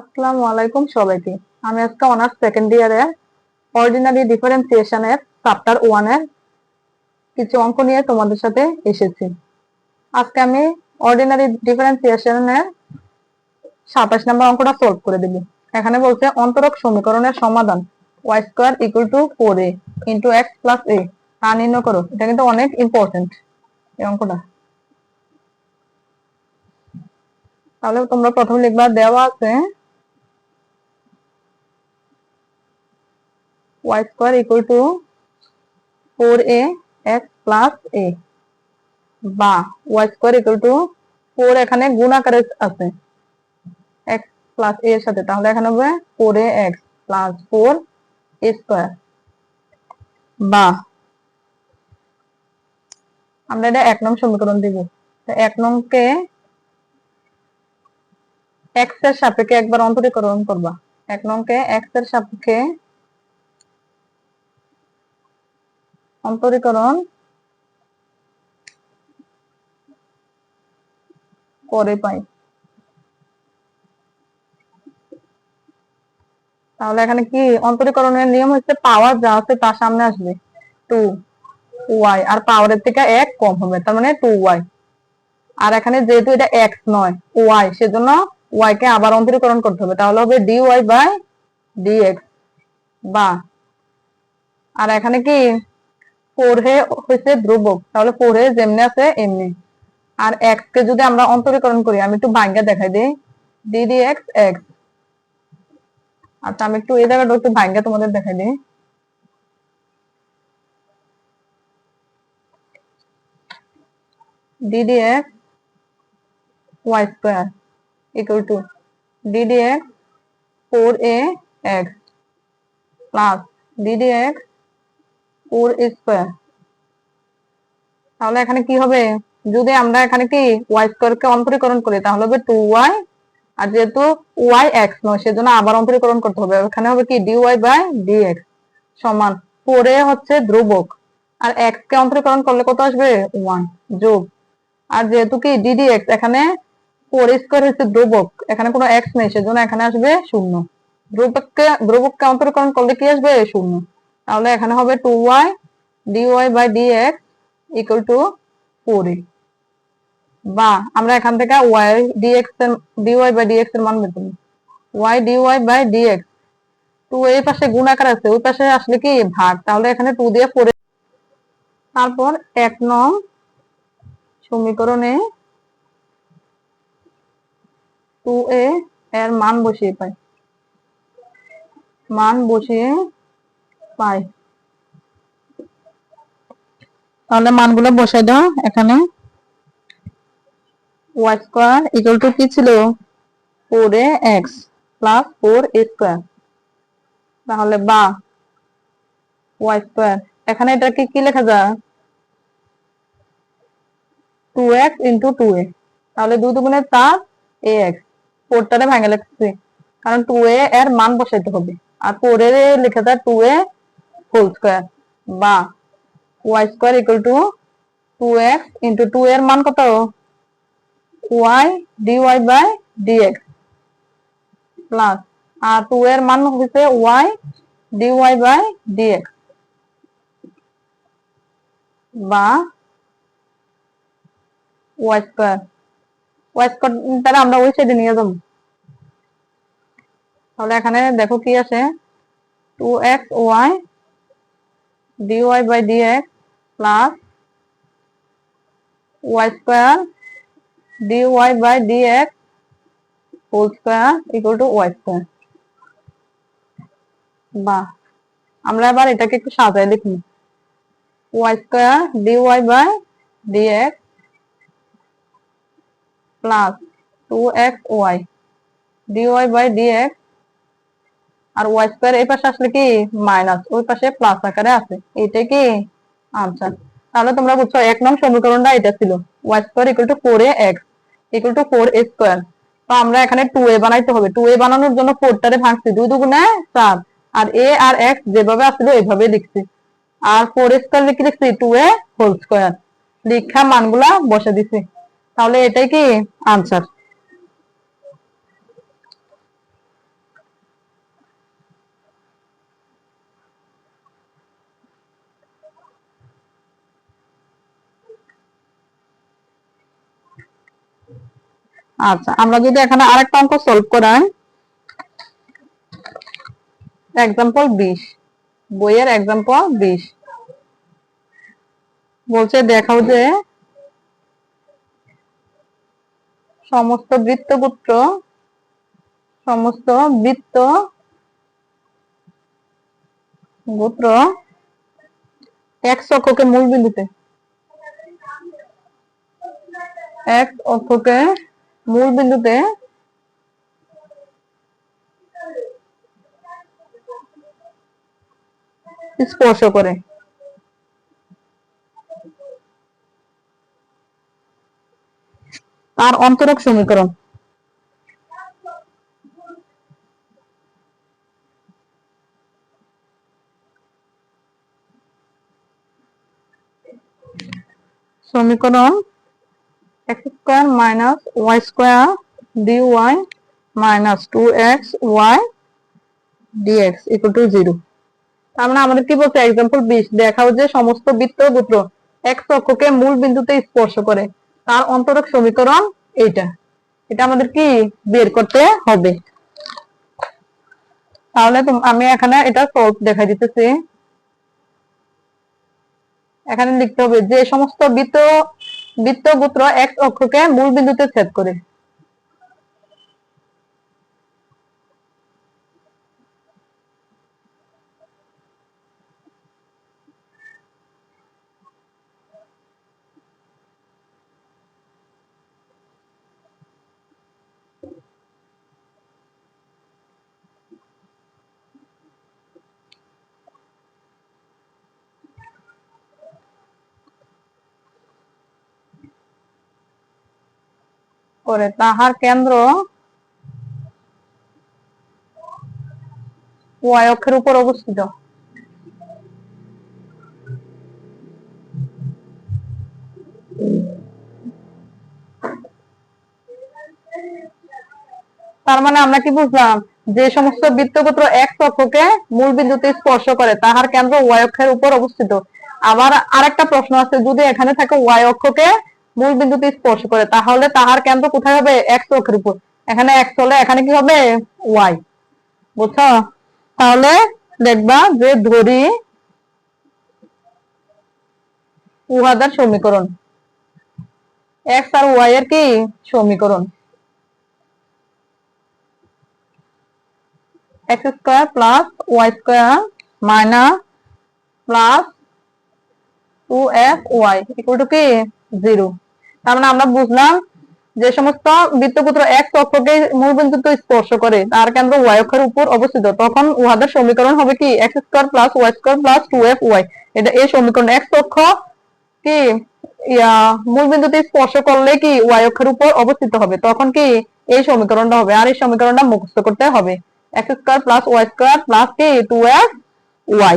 আসসালামু আলাইকুম সবাইকে। আমি আজকে অনার্স সেকেন্ড ইয়ারের অর্ডিনারি ডিফারেন্সিয়েশনের চ্যাপ্টার ওয়ানের কিছু অঙ্ক নিয়ে তোমাদের সাথে এসেছি। আজকে আমি অর্ডিনারি ডিফারেন্সিয়েশনের সাতাশ নম্বর অঙ্কটা সলভ করে দিবি। এখানে বলছে অন্তরক সমীকরণের সমাধান y square equal to four a into x plus a তা নির্ণয় করো, এটা কিন্তু অনেক ইম্পর্টেন্ট এই অঙ্কটা। তাহলে তোমরা প্রথম লিখবা দেওয়া আছে y square equal to 4a x plus a বা y square equal to 4 এখানে গুণ আকারে আছে। x plus a এর সাথে, তাহলে এখানে হবে 4a x plus 4 a square বা আমরা এটা এক নং সমীকরণ দিব। এক নংকে x এর সাপেক্ষে একবার অন্তরীকরণ করবা। এক নংকে x এর সাপেক্ষে অন্তরীকরণ করে পাই। তাহলে এখানে কি? অন্তরীকরণের নিয়ম হচ্ছে পাওয়ার যা আছে তার সামনে আসবে। টু ওয়াই আর পাওয়ারের থেকে এক কম হবে, তার মানে টু ওয়াই আর এখানে যেহেতু এটা এক্স নয় ওয়াই সেজন্য ওয়াই কে আবার অন্তরীকরণ করতে হবে। তাহলে হবে d y by d x বা। আর এখানে কি? ফোর হে হয়েছে ধ্রুবক, তাহলে ফোর হে যেমনি আছে এমনি। আর এক্স কে যদি আমরা অন্তরীকরণ করি, আমি একটু ভাঙ্গা দেখাই দিই। ডি ডি এক্স এক্স আচ্ছা আমি একটু এই জায়গাটা একটু ভাঙ্গা তোমাদের দেখাই দিই। D d x y square equal to d d four square তাহলে এখানে কি হবে? যদি আমরা এখানে কি ওয়াই স্কোয়ারকে অন্তরীকরণ করি, তাহলে হবে টু আর যেহেতু ওয়াই এক্স নয়, সেজন্য আবার অন্তরীকরণ করতে হবে। এখানে হবে কি? D y by d x সমান হচ্ছে ধ্রুবক। আর এক্স কে অন্তরীকরণ করলে কত আসবে? ওয়ান যোগ। আর যেহেতু কি? ডিডি এক্স এখানে ফোর স্কোয়ার হচ্ছে ধ্রুবক। এখানে কোনো এক্স নেই, সেজন্য এখানে আসবে শূন্য। ধ্রুবককে ধ্রুবককে অন্তরীকরণ করলে কি আসবে? শূন্য। তাহলে এখানে হবে two y d y by d x equal to four বা আমরা এখান থেকে ওয়াই ডি এক্সের ডি ওয়াই বাই ডি এক্সের মান বের y d y by d x two এই পাশে গুণ আকার আছে, ওই পাশে আসলে কি? ভাগ। তাহলে এখানে টু দিয়ে ফোর তারপর এক নং সমীকরণে টু এ এর মান বসিয়ে পাই। মান বসিয়ে পাই। তাহলে মানগুলো বসাই দাও এখানে। ওয়াই স্কোয়ার ইকুয়াল টু কি ছিল? Four a x plus four a square তাহলে বা, ওয়াই স্কোয়ার। এখানে এটাকে কি লেখা যায়? Two x into two a তাহলে দুই দুগুণে চার এ এক্স ফোরটারে ভাঙে লিখছি কারণ টু এ এর মান বসাইতে হবে। আর ফোর এর লিখে যায় টু এ হোল স্কোয়ার বা y square equal to two x into two এর মান কত? Y d y by d x plus R two এর মান হচ্ছে y d y by d x বা ওয়াই স্কোয়ার ওয়াই স্কোয়ার তাহলে আমরা ওই সাইডে নিয়ে যাব। তাহলে এখানে দেখো কি আছে? Two x y dy by dx plus y square dy by dx whole square equal to y square বা আমরা এবার এটাকে একটু সাজায় লিখি y square dy by dx plus 2xy dy by dx আর ওয়াই স্কোয়ার এই পাশে আসলে কি? মাইনাস ওই পাশে প্লাস আকারে আছে। এইটাই কি? আনসার তাহলে তোমরা বুঝছ, এক নং সমীকরণটা এটা ছিল। Y square equal to four a x equal to four a square তো আমরা এখানে টু এ বানাইতে হবে। টু এ বানানোর জন্য ফোরটারে ভাঙছি দুই। দুগুণে চার। আর এ আর এক্স যেভাবে আসলো এইভাবে লিখছি। আর ফোর স্কোয়ার লিখে লিখছি টু এ হোল স্কোয়ার লিখা মানগুলা বসে দিছি। তাহলে এটাই কি? আনসার আচ্ছা আমরা যদি এখানে আরেকটা অঙ্ক সলভ করাই এক্সাম্পল বিশ। বইয়ের এক্সাম্পল বিশ। বলছে, দেখাও যে সমস্ত বৃত্তগুত্র সমস্ত বৃত্ত গোত্র এক অক্ষকে মূল বিন্দুতে এক অক্ষকে মূল বিন্দুতে স্পর্শ করে। তার অন্তরক সমীকরণ। সমীকরণ x square minus y square dy x y d x equal to zero তার মানে আমাদের কি বলছে? এক্সাম্পল বিশ দেখাও যে সমস্ত বৃত্ত গোত্র এক অক্ষকে মূল বিন্দুতে স্পর্শ করে। তার অন্তরক সমীকরণ এইটা। এটা আমাদের কি বের করতে হবে? তাহলে আমি এখানে এটা সলভ দেখা দিতেছি। এখানে লিখতে হবে যে সমস্ত বৃত্ত বৃত্ত গোত্র এক অক্ষকে মূল বিন্দুতে ছেদ করে। করে, তাহার কেন্দ্র অক্ষের উপর অবস্থিত। তার মানে আমরা কি বুঝলাম? যে সমস্ত বৃত্তগোত্র এক অক্ষকে মূল বিন্দুতে স্পর্শ করে, তাহার কেন্দ্র ওয়াই অক্ষের উপর অবস্থিত। আবার আরেকটা প্রশ্ন আছে, যদি এখানে থাকে ওয়াই অক্ষকে মূল বিন্দুতে স্পর্শ করে, তাহলে তাহার কেন্দ্র কোথায় হবে? এক্স অক্ষের উপর। এখানে এক্স হলে এখানে কি হবে? ওয়াই। বুঝছ? তাহলে দেখবা যে ধরি উহাদের সমীকরণ। এক্স আর ওয়াই এর কি? সমীকরণ। X square plus Y square minus plus two F Y equal to কি? জিরো। তার মানে আমরা বুঝলাম যে সমস্ত বৃত্তপুত্র এক অক্ষকে মূল বিন্দুতে স্পর্শ করে, তার কেন্দ্র ওয়াই অক্ষের উপর অবস্থিত। তখন উহাদের সমীকরণ হবে কি? X square plus Y square plus two F Y এটা এই সমীকরণ এক্স অক্ষ কি? মূল বিন্দুতে স্পর্শ করলে কি ওয়াই অক্ষের উপর অবস্থিত হবে? তখন কি এই সমীকরণটা হবে? আর এই সমীকরণটা মুখস্থ করতে হবে। X square plus Y square plus কি? Two F Y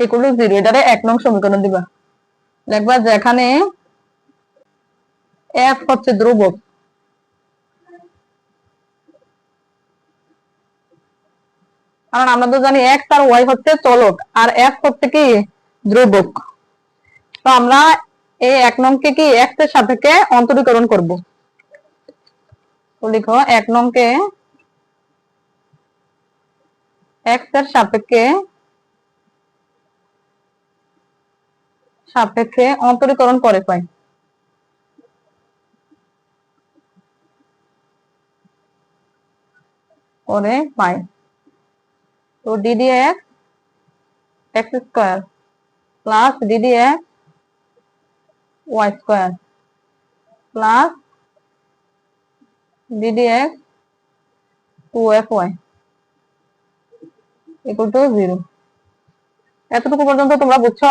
equal zero এটারে এক নং সমীকরণ দিবা। দেখবা যেখানে এফ হচ্ছে ধ্রুবক কারণ আমরা তো জানি এক্স আর ওয়াই হচ্ছে চলক, আর এফ হচ্ছে কি ধ্রুবক। তো আমরা এই এক নংকে কি এক্সের সাপেক্ষে অন্তরীকরণ করব। লিখো এক নংকে এক্সের সাপেক্ষে সাপেক্ষে অন্তরীকরণ করে পাই। করে পাই তো D D X X square plus D D X Y square plus D D X two F Y equal to zero এতটুকু পর্যন্ত তোমরা বুঝছ?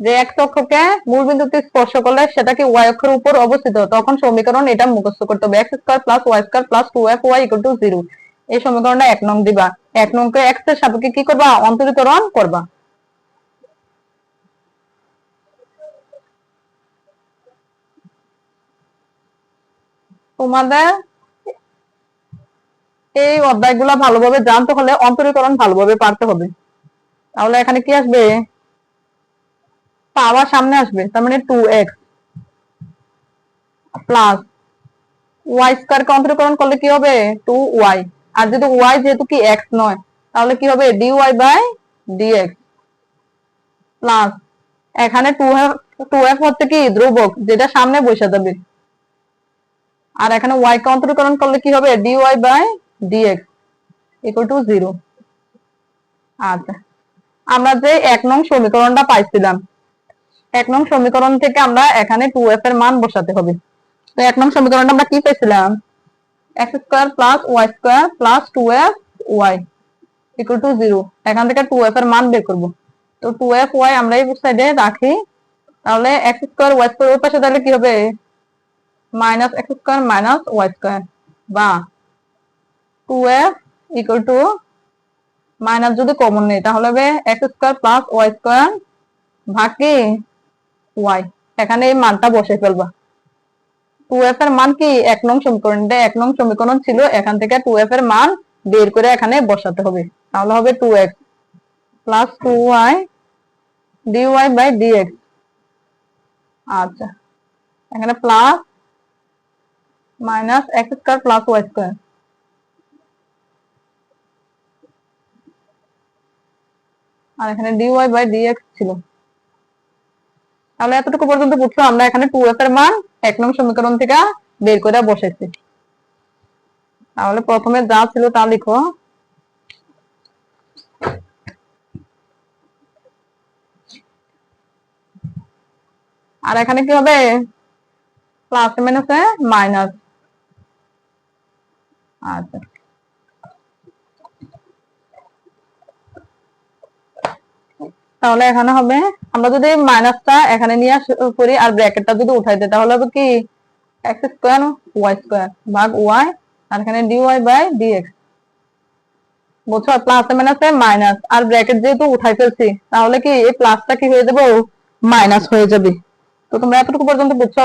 যে এক অক্ষকে মূল বিন্দুতে স্পর্শ করলে সেটা কি ওয়াই অক্ষের উপর অবস্থিত? তখন সমীকরণ এটা মুখস্থ করতে হবে। X square plus Y square plus two F Y equal to zero এই সমীকরণটা এক নং দিবা। এক নংকে এক্সের সাপেক্ষে কি করবা? অন্তরীকরণ করবা। তোমাদের এই অধ্যায়গুলো ভালোভাবে জানতে হলে অন্তরীকরণ ভালোভাবে পারতে হবে। তাহলে এখানে কি আসবে? পাওয়ার সামনে আসবে, তার মানে two X plus Y square কে অন্তরীকরণ করলে কি হবে? টু ওয়াই আর যদি ওয়াই যেহেতু কি এক্স নয়, তাহলে কি হবে? D Y by D X plus এখানে টু এফ হচ্ছে কি ধ্রুবক, যেটা সামনে বসে যাবে। আর এখানে ওয়াই কে অন্তরীকরণ করলে কি হবে? D Y by D X equal to zero আচ্ছা আমরা যে এক নং সমীকরণটা পাইছিলাম, এক নং সমীকরণ থেকে আমরা এখানে টু এফ এর মান বসাতে হবে। তো এক নং সমীকরণটা আমরা কি পেয়েছিলাম X square plus Y square plus two F Y equal to zero এখান থেকে টু এফ এর মান বের করব। তো টু এফ ওয়াই আমরা এই সাইডে রাখি। তাহলে এক্স স্কোয়ার ওয়াই স্কোয়ার ওর পাশে তাহলে কি হবে? Minus X square minus Y square বা two F equal to minus যদি কমন নেই, তাহলে হবে X square plus Y square ভাগ কি? ওয়াই এখানে এই মানটা বসে ফেলবা। টু এফ এর মান কি? এক নং সমীকরণ। এটা এক নং সমীকরণ ছিল, এখান থেকে টু এফ এর মান বের করে এখানে বসাতে হবে। তাহলে হবে two X plus two Y D Y by D X আচ্ছা। এখানে plus minus X square plus Y square আর এখানে D Y by D X ছিল। তাহলে এতটুকু পর্যন্ত বুঝছ, আমরা এখানে টু এফ এর মান এক নং সমীকরণ থেকে বের করে বসেছি। তাহলে প্রথমে যা ছিল তা লিখো। আর এখানে কি হবে? প্লাস মাইনাসে মাইনাস আচ্ছা। তাহলে এখানে হবে, আমরা যদি মাইনাসটা এখানে নিয়ে করি আর ব্র্যাকেটটা যদি উঠাই দিই, তাহলে হবে কি? এক্স স্কোয়ার ওয়াই স্কোয়ার ভাগ ওয়াই আর এখানে D Y by D X বুঝছ? প্লাস মাইনাসে মাইনাস আর ব্র্যাকেট যেহেতু উঠাই ফেলছি, তাহলে কি এই প্লাসটা কি হয়ে যাবে? মাইনাস হয়ে যাবে। তো তোমরা এতটুকু পর্যন্ত বুঝছ?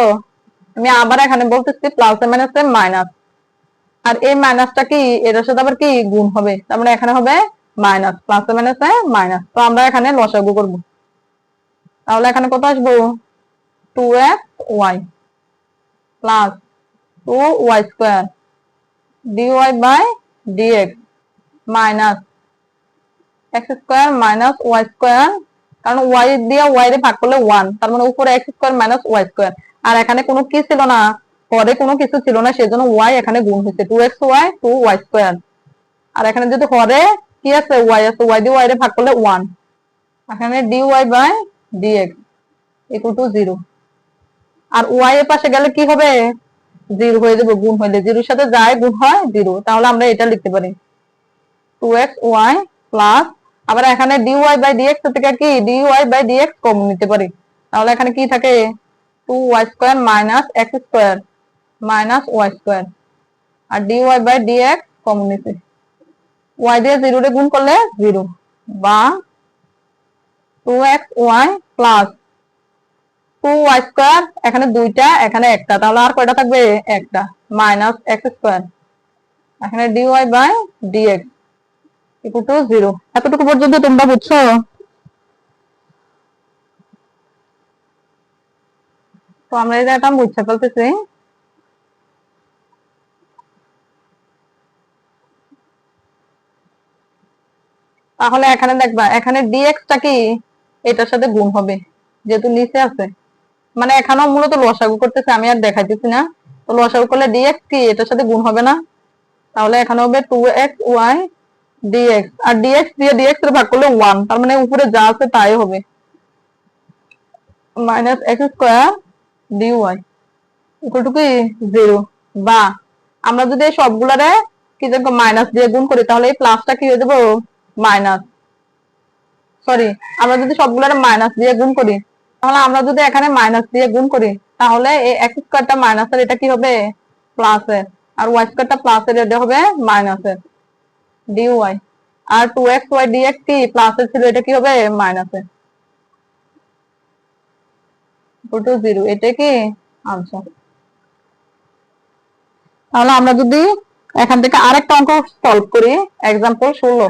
আমি আবার এখানে বলতেছি প্লাস মাইনাসে মাইনাস আর এই মাইনাসটা কি? এটার সাথে আবার কি গুণ হবে? তার মানে এখানে হবে মাইনাস প্লাস মাইনাসে মাইনাস। তো আমরা এখানে লসাগু করব। তাহলে এখানে কত আসব? Two X Y plus two Y square D Y by D X minus X square minus Y square কারণ ওয়াই দিয়ে ওয়াই দিয়ে ভাগ করলে ওয়ান তার মানে উপরে X square minus Y square আর এখানে কোনো কি ছিল না? পরে কোনো কিছু ছিল না, সেজন্য ওয়াই এখানে গুণ হয়েছে। Two X Y two Y square আর এখানে যদি হরে কি আছে ওয়াই আছে ওয়াই দিয়ে ওয়াই দিয়ে ভাগ করলে ওয়ান এখানে D Y by D X equal to zero R Y এর পাশে গেলে কি হবে? জিরো হয়ে যাবে, গুণ হইলে জিরোর সাথে যায়, গুণ হয় জিরো তাহলে আমরা এটা লিখতে পারি। টু এক্স ওয়াই প্লাস আবার এখানে D Y by D X থেকে কি? D Y by D X common নিতে পারি। তাহলে এখানে কি থাকে? Two Y square minus X square minus Y square R D Y by D X common নিতে। ওয়াই দিয়ে জিরো রে গুণ করলে জিরো বা two X Y plus two Y square এখানে দুইটা, এখানে একটা। তাহলে আর কয়টা থাকবে? একটা। মাইনাস এক্স স্কোয়ার এখানে D Y by D X equal to zero এতটুকু পর্যন্ত তোমরা বুঝছ? তো আমরা জায়গাটা বুঝতে ফেলতেছি। তাহলে এখানে দেখবা, এখানে ডিএক্স টা কি? এটার সাথে গুণ হবে, যেহেতু নিচে আছে। মানে এখানেও মূলত লসাগু করতেছে, আমি আর দেখাইতেছি না। তো লসাগু করলে ডিএক্স কি? এটার সাথে গুণ হবে না। তাহলে এখানে হবে two X Y D X আর ডিএক্স দিয়ে ডিএক্স ভাগ করলে ওয়ান তার মানে উপরে যা আছে তাই হবে। Minus X square D Y equal to কি? জিরো বা আমরা যদি এই সবগুলারে কি মাইনাস দিয়ে গুণ করি, তাহলে এই প্লাসটা কি হয়ে যাবে? মাইনাস সরি আমরা যদি সবগুলারে মাইনাস দিয়ে গুণ করি, তাহলে আমরা যদি এখানে মাইনাস দিয়ে গুণ করি, তাহলে এই এক্স স্কোয়ারটা মাইনাসের এটা কি হবে? প্লাসের আর ওয়াই স্কোয়ারটা প্লাসের এটা হবে মাইনাসের ডি ওয়াই আর two X Y D X কি প্লাসের ছিল, এটা কি হবে? মাইনাসের টু জিরো এটা কি? আনসার তাহলে আমরা যদি এখান থেকে আরেকটা অঙ্ক সলভ করি এক্সাম্পল ষোলো।